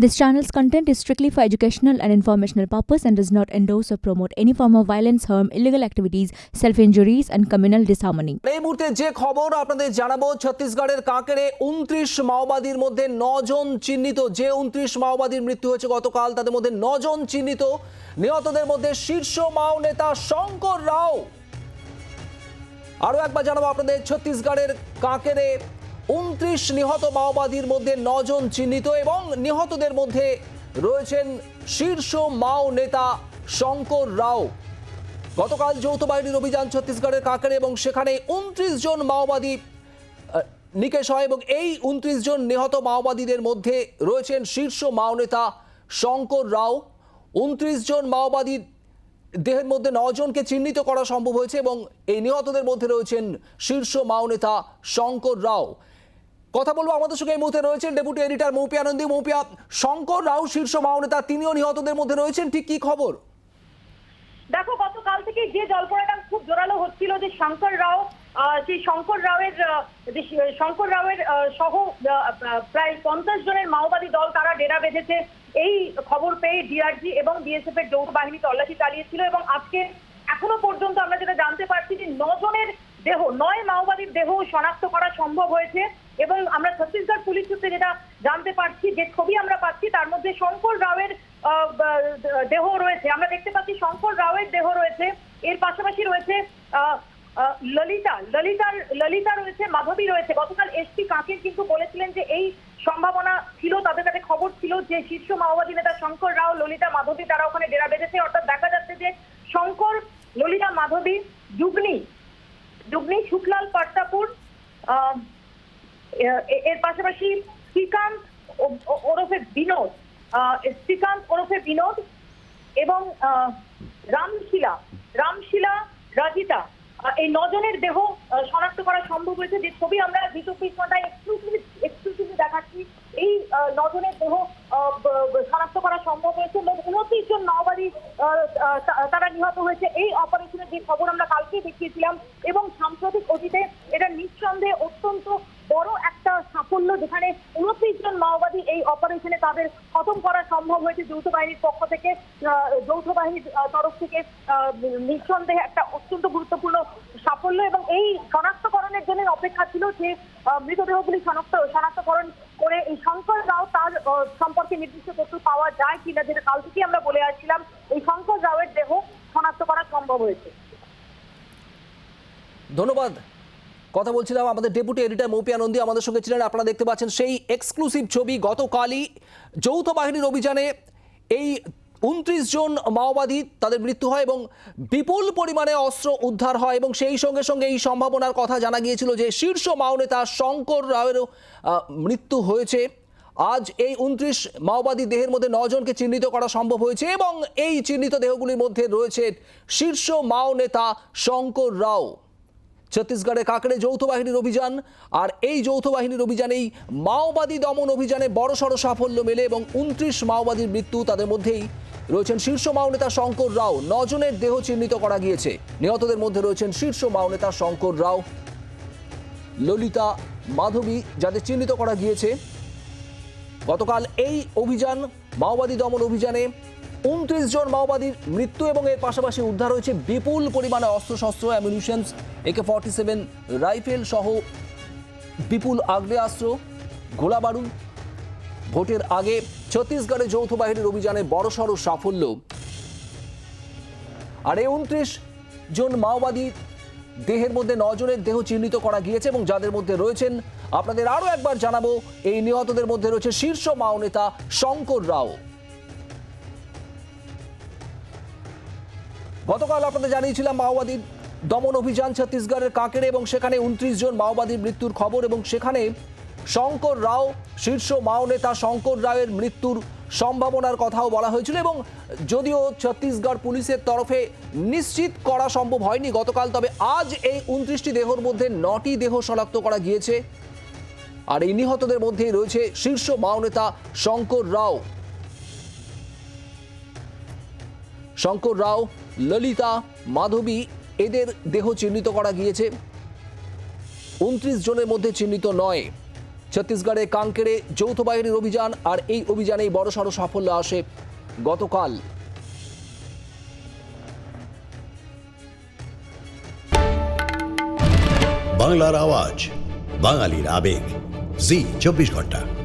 This channel's content is strictly for educational and informational purpose and does not endorse or promote any form of violence, harm, illegal activities, self-injuries and communal disharmony. এই মুহূর্তে যে খবর আপনাদের জানাব ছত্তিশগড়ের কাঁকেরে উনত্রিশ মাওবাদীর মধ্যে নজন চিহ্নিত যে উনত্রিশ মাওবাদীর মৃত্যু হয়েছে গতকাল তাদের মধ্যে নজন চিহ্নিত নিহতদের মধ্যে শীর্ষ মাও নেতা শঙ্কর রাও আরও একবার জানাব আপনাদের ছত্তিশগড়ের কাঁকেরে উনত্রিশ নিহত মাওবাদীর মধ্যে নজন চিহ্নিত এবং নিহতদের মধ্যে রয়েছেন শীর্ষ মাও নেতা শঙ্কর রাও। গতকাল যৌথ বাহিনীর অভিযান ছত্তিশগড়ের কাকের এবং সেখানে উনত্রিশ জন মাওবাদী নিকেশ হয় এবং এই উনত্রিশ জন নিহত মাওবাদীদের মধ্যে রয়েছেন শীর্ষ মাও নেতা শঙ্কর রাও। উনত্রিশ জন মাওবাদী দেহের মধ্যে নজনকে চিহ্নিত করা সম্ভব হয়েছে এবং এই নিহতদের মধ্যে রয়েছেন শীর্ষ মাও নেতা শঙ্কর রাও। কথা বলব আমাদের সঙ্গে এই মুহূর্তে রয়েছেন ডেপুটি এডিটর মৌপিয়া নন্দী মৌপিয়া শঙ্কর রাও শীর্ষ মাও নেতা তিনিও নিহতদের মধ্যে রয়েছেন, ঠিক কি খবর? দেখো, গতকাল থেকে যে জল্পনাটা খুব জোরালো হচ্ছিল যে শঙ্কর রাও সেই শঙ্কর রাওয়ের যে শঙ্কর রাওয়ের সহ প্রায় পঞ্চাশ জনের মাওবাদী দল তারা ডেরা বেঁধেছে। এই খবর পেয়ে ডিআরজি এবং বিএসএফ এর যৌথ বাহিনী তল্লাশি চালিয়েছিল এবং আজকে এখনও পর্যন্ত আমরা যেটা জানতে পারছি যে নজনের দেহ, নয় মাওবাদীর দেহ শনাক্ত করা সম্ভব হয়েছে। এবং আমরা ছত্তিশগড় পুলিশ সূত্রে যেটা জানতে পারছি, যে ছবি আমরা পাচ্ছি, তার মধ্যে শঙ্কর রাওয়ের দেহ রয়েছে। আমরা দেখতে পাচ্ছি শঙ্কর রাওয়ের দেহ রয়েছে। এর পাশাপাশি রয়েছে ললিতা। ললিতার, ললিতা রয়েছে, মাধবী রয়েছে। গতকাল এসপি কাকের কিন্তু বলেছিলেন যে এই সম্ভাবনা ছিল, তাদের কাছে খবর ছিল যে শীর্ষ মাওবাদী নেতা শঙ্কর রাও, ললিতা, মাধবী তারা ওখানে ডেরা বেঁধেছে। অর্থাৎ দেখা যাচ্ছে যে শঙ্কর, ললিতা, মাধবী, যুগনি যুগনি শুক্লাল পাট্টাপুর এর পাশাপাশি শ্রীকান্ত ওরফে বিনোদ শ্রীকান্ত ওরফে বিনোদ এবং রামশিলা রামশিলা রাজিতা এই নজনের দেহ শনাক্ত করা সম্ভব হয়েছে। যে ছবি আমরা দুই চব্বিশ ঘন্টায় এক্সক্লুসিভ এক্সক্লুসিভলি দেখাচ্ছি, এই নজনের দেহ শনাক্ত করা সম্ভব হয়েছে। মোট উনত্রিশ জন মাওবাদী তারা নিহত হয়েছে। এই অপারেশনের যে খবর আমরা কালকে দেখিয়েছিলাম এবং সাম্প্রতিক অতীতে এটা নিঃসন্দেহে অত্যন্ত বড় একটা সাফল্য যেখানে উনত্রিশ জন মাওবাদী এই অপারেশনে তাদের খতম করা সম্ভব হয়েছে যৌথ বাহিনীর পক্ষ থেকে। যৌথ বাহিনীর তরফ থেকে নিঃসন্দেহে একটা অত্যন্ত গুরুত্বপূর্ণ সাফল্য এবং এই শনাক্তকরণের জন্য অপেক্ষা ছিল যে মৃতদেহগুলি শনাক্ত, শনাক্তকরণ করে এই শঙ্কর রাও তার সম্পর্কে নির্দিষ্ট তথ্য পাওয়া যায় কিনা যেটা কাল থেকে আমরা বলে আসছিলাম। এই শঙ্কর রাওয়ের দেহ শনাক্ত করা সম্ভব হয়েছে। ধন্যবাদ। কথা বলছিলাম আমাদের ডেপুটি এডিটর মৌপিয়া নন্দী আমাদের সঙ্গে ছিলেন। আপনারা দেখতে পাচ্ছেন সেই এক্সক্লুসিভ ছবি গতকালই যৌথ বাহিনীর অভিযানে এই উনত্রিশ জন মাওবাদী তাদের মৃত্যু হয় এবং বিপুল পরিমাণে অস্ত্র উদ্ধার হয় এবং সেই সঙ্গে সঙ্গে এই সম্ভাবনার কথা জানা গিয়েছিল যে শীর্ষ মাও নেতা শঙ্কর রাওয়েরও মৃত্যু হয়েছে। আজ এই উনত্রিশ মাওবাদী দেহের মধ্যে নজনকে চিহ্নিত করা সম্ভব হয়েছে এবং এই চিহ্নিত দেহগুলির মধ্যে রয়েছে শীর্ষ মাও নেতা শঙ্কর রাও। ছত্তিশগড়ে কাকড়ে যৌথ বাহিনীর অভিযান, আর এই যৌথ বাহিনীর অভিযানেই মাওবাদী দমন অভিযানে বড়সড় সাফল্য মেলে এবং উনত্রিশ মাওবাদীর মৃত্যু তাদের মধ্যেই। রয়েছেন শীর্ষ মাওনেতা শঙ্কর রাও, নজনের দেহ চিহ্নিত করা গিয়েছে। নিহতদের মধ্যে রয়েছেন শীর্ষ মাওনেতা শঙ্কর রাও, ললিতা মাধবী, যাদের চিহ্নিত করা গিয়েছে। গতকাল এই অভিযান, মাওবাদী দমন অভিযানে উনত্রিশ জন মাওবাদীর মৃত্যু এবং এর পাশাপাশি উদ্ধার হয়েছে বিপুল পরিমাণে অস্ত্রশস্ত্র অ্যামিউনিশনস একে ফর্টি সেভেন রাইফেল সহ বিপুল আগ্নেয়াস্ত্র গোলা বারুদ। ভোটের আগে ছত্তিশগড়ে যৌথ বাহিনীর অভিযানে বড়সড় সাফল্য। আর এই উনত্রিশ জন মাওবাদী দেহের মধ্যে নজনের দেহ চিহ্নিত করা গিয়েছে এবং যাদের মধ্যে রয়েছেন, আপনাদের আরও একবার জানাব, এই নিহতদের মধ্যে রয়েছে শীর্ষ মাও নেতা শঙ্কর রাও। গতকাল আপনাদের জানিয়েছিলাম মাওবাদী দমন অভিযান ছত্তিশগড়ের কাকেরে এবং সেখানে উনত্রিশ জন মাওবাদীর মৃত্যুর খবর এবং সেখানে শঙ্কর রাও শীর্ষ মাও নেতা শঙ্কর রাওয়ের মৃত্যুর সম্ভাবনার কথাও বলা হয়েছিল এবং যদিও ছত্তিশগড় পুলিশের তরফে নিশ্চিত করা সম্ভব হয়নি গতকাল, তবে আজ এই উনত্রিশটি দেহর মধ্যে নটি দেহ শনাক্ত করা গিয়েছে। আর এই নিহতদের মধ্যেই রয়েছে শীর্ষ মাও নেতা শঙ্কর রাও। শঙ্কর রাও ললিতা, মাধবী এদের দেহ চিহ্নিত করা গিয়েছে। উনত্রিশ জনের মধ্যে চিহ্নিত নয়। ছত্তিশগড়ে কাঙ্কেরে যৌথ বাহিনীর অভিযান আর এই অভিযানেই বড়সড় সাফল্য আসে গতকাল। বাংলার আওয়াজ, বাঙালির আবেগ। জি, চব্বিশ ঘণ্টা।